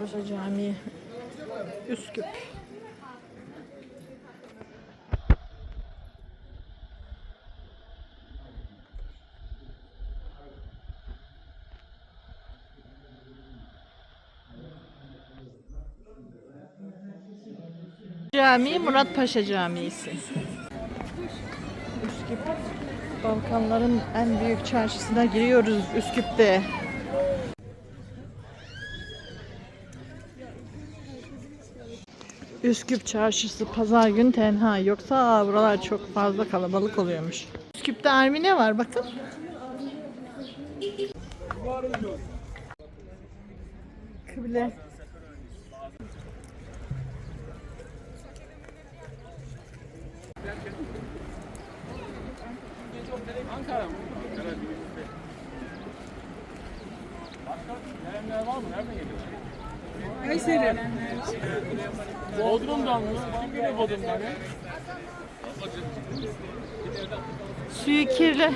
Muratpaşa Camii. Üsküp. Cami Muratpaşa Camii'si. Üsküp. Balkanların en büyük çarşısına giriyoruz Üsküp'te. Üsküp çarşısı pazar gün tenha yoksa buralar çok fazla kalabalık oluyormuş. Üsküp'te Ermine var bakın. Kıble. Kayseri. Bodrum'dan mı? Kim geliyor Bodrum'dan ya? Suyu kirli.